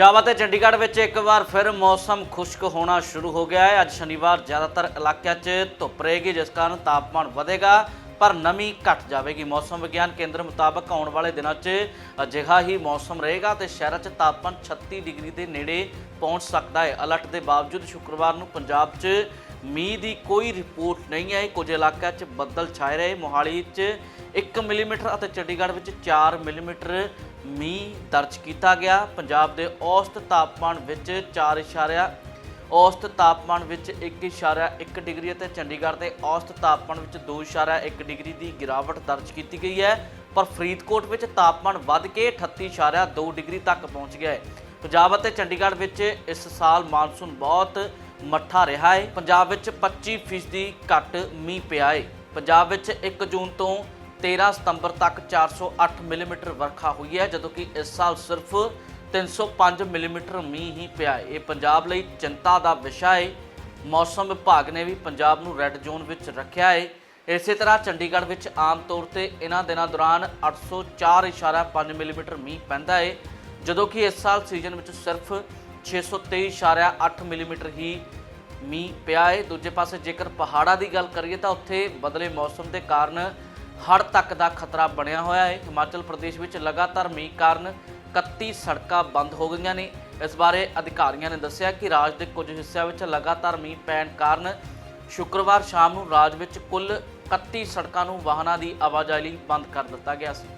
ਪੰਜਾਬ ਅਤੇ ਚੰਡੀਗੜ੍ਹ ਵਿੱਚ ਇੱਕ ਵਾਰ ਫਿਰ ਮੌਸਮ ਖੁਸ਼ਕ ਹੋਣਾ ਸ਼ੁਰੂ ਹੋ ਗਿਆ ਹੈ। ਅੱਜ ਸ਼ਨੀਵਾਰ ਜ਼ਿਆਦਾਤਰ ਇਲਾਕਿਆਂ 'ਚ ਧੁੱਪ ਰਹੇਗੀ, ਜਿਸ ਕਾਰਨ ਤਾਪਮਾਨ ਵਧੇਗਾ, ਪਰ ਨਮੀ ਘਟ ਜਾਵੇਗੀ। ਮੌਸਮ ਵਿਗਿਆਨ ਕੇਂਦਰ ਮੁਤਾਬਕ ਆਉਣ ਵਾਲੇ ਦਿਨਾਂ 'ਚ ਅਜਿਹਾ ਹੀ ਮੌਸਮ ਰਹੇਗਾ ਤੇ ਸ਼ਹਿਰਾਂ 'ਚ ਤਾਪਮਾਨ 36 ਡਿਗਰੀ ਦੇ ਨੇੜੇ ਪਹੁੰਚ ਸਕਦਾ ਹੈ। ਅਲਰਟ ਦੇ ਬਾਵਜੂਦ ਸ਼ੁੱਕਰਵਾਰ ਨੂੰ ਪੰਜਾਬ 'ਚ ਮੀਂਹ ਦੀ ਕੋਈ ਰਿਪੋਰਟ ਨਹੀਂ ਆਈ। ਕੁਝ ਇਲਾਕਿਆਂ 'ਚ ਬੱਦਲ ਛਾਏ ਰਹੇ। ਮੋਹਾਲੀ 'ਚ 1 ਮਿਲੀਮੀਟਰ ਅਤੇ ਚੰਡੀਗੜ੍ਹ ਵਿੱਚ 4 ਮਿਲੀਮੀਟਰ ਮੀਂਹ ਦਰਜ ਕੀਤਾ ਗਿਆ। ਪੰਜਾਬ ਦੇ ਔਸਤ ਤਾਪਮਾਨ ਵਿੱਚ 4 ਇਸ਼ਾਰਿਆ, ਔਸਤ ਤਾਪਮਾਨ ਵਿੱਚ 1.1 ਡਿਗਰੀ ਅਤੇ ਚੰਡੀਗੜ੍ਹ ਦੇ ਔਸਤ ਤਾਪਮਾਨ ਵਿੱਚ 2.1 ਡਿਗਰੀ ਦੀ ਗਿਰਾਵਟ ਦਰਜ ਕੀਤੀ ਗਈ ਹੈ। ਪਰ ਫਰੀਦਕੋਟ ਵਿੱਚ ਤਾਪਮਾਨ ਵੱਧ ਕੇ 38.2 ਡਿਗਰੀ ਤੱਕ ਪਹੁੰਚ ਗਿਆ ਹੈ। ਪੰਜਾਬ ਅਤੇ ਚੰਡੀਗੜ੍ਹ ਵਿੱਚ ਇਸ ਸਾਲ ਮਾਨਸੂਨ ਬਹੁਤ ਮੱਠਾ ਰਿਹਾ ਹੈ। ਪੰਜਾਬ ਵਿੱਚ 25% ਘੱਟ ਮੀਂਹ ਪਿਆ ਹੈ। ਪੰਜਾਬ ਵਿੱਚ 1 ਜੂਨ ਤੋਂ 13 ਸਤੰਬਰ ਤੱਕ 408 ਮਿਲੀਮੀਟਰ ਵਰਖਾ ਹੋਈ ਹੈ, ਜਦੋਂ ਕਿ ਇਸ ਸਾਲ ਸਿਰਫ 305 ਮਿਲੀਮੀਟਰ ਮੀਂਹ ਹੀ ਪਿਆ ਹੈ। ਇਹ ਪੰਜਾਬ ਲਈ ਚਿੰਤਾ ਦਾ ਵਿਸ਼ਾ ਹੈ। ਮੌਸਮ ਵਿਭਾਗ ਨੇ ਵੀ ਪੰਜਾਬ ਨੂੰ ਰੈੱਡ ਜ਼ੋਨ ਵਿੱਚ ਰੱਖਿਆ ਹੈ। ਇਸੇ ਤਰ੍ਹਾਂ ਚੰਡੀਗੜ੍ਹ ਵਿੱਚ ਆਮ ਤੌਰ ਤੇ ਇਹਨਾਂ ਦਿਨਾਂ ਦੌਰਾਨ 804.5 ਮਿਲੀਮੀਟਰ ਮੀਂਹ ਪੈਂਦਾ ਹੈ, ਜਦੋਂ ਕਿ ਇਸ ਸਾਲ ਸੀਜ਼ਨ ਵਿੱਚ ਸਿਰਫ 623.8 ਮਿਲੀਮੀਟਰ ਹੀ ਮੀਂਹ ਪਿਆ ਹੈ। ਦੂਜੇ ਪਾਸੇ ਜੇਕਰ ਪਹਾੜਾਂ ਦੀ ਗੱਲ ਕਰੀਏ ਤਾਂ ਉੱਥੇ ਬਦਲੇ ਮੌਸਮ ਦੇ ਕਾਰਨ ਹੜ੍ਹ ਤੱਕ ਦਾ ਖਤਰਾ ਬਣਿਆ ਹੋਇਆ ਹੈ। ਹਿਮਾਚਲ ਪ੍ਰਦੇਸ਼ ਵਿੱਚ ਲਗਾਤਾਰ ਮੀਂਹ ਕਾਰਨ 31 ਸੜਕਾਂ ਬੰਦ ਹੋ ਗਈਆਂ ਨੇ। ਇਸ ਬਾਰੇ ਅਧਿਕਾਰੀਆਂ ਨੇ ਦੱਸਿਆ ਕਿ ਰਾਜ ਦੇ ਕੁਝ ਹਿੱਸਿਆਂ ਵਿੱਚ ਲਗਾਤਾਰ ਮੀਂਹ ਪੈਣ ਕਾਰਨ ਸ਼ੁੱਕਰਵਾਰ ਸ਼ਾਮ ਨੂੰ ਰਾਜ ਵਿੱਚ ਕੁੱਲ 31 ਸੜਕਾਂ ਨੂੰ ਵਾਹਨਾਂ ਦੀ ਆਵਾਜਾਈ ਲਈ ਬੰਦ ਕਰ ਦਿੱਤਾ ਗਿਆ ਸੀ।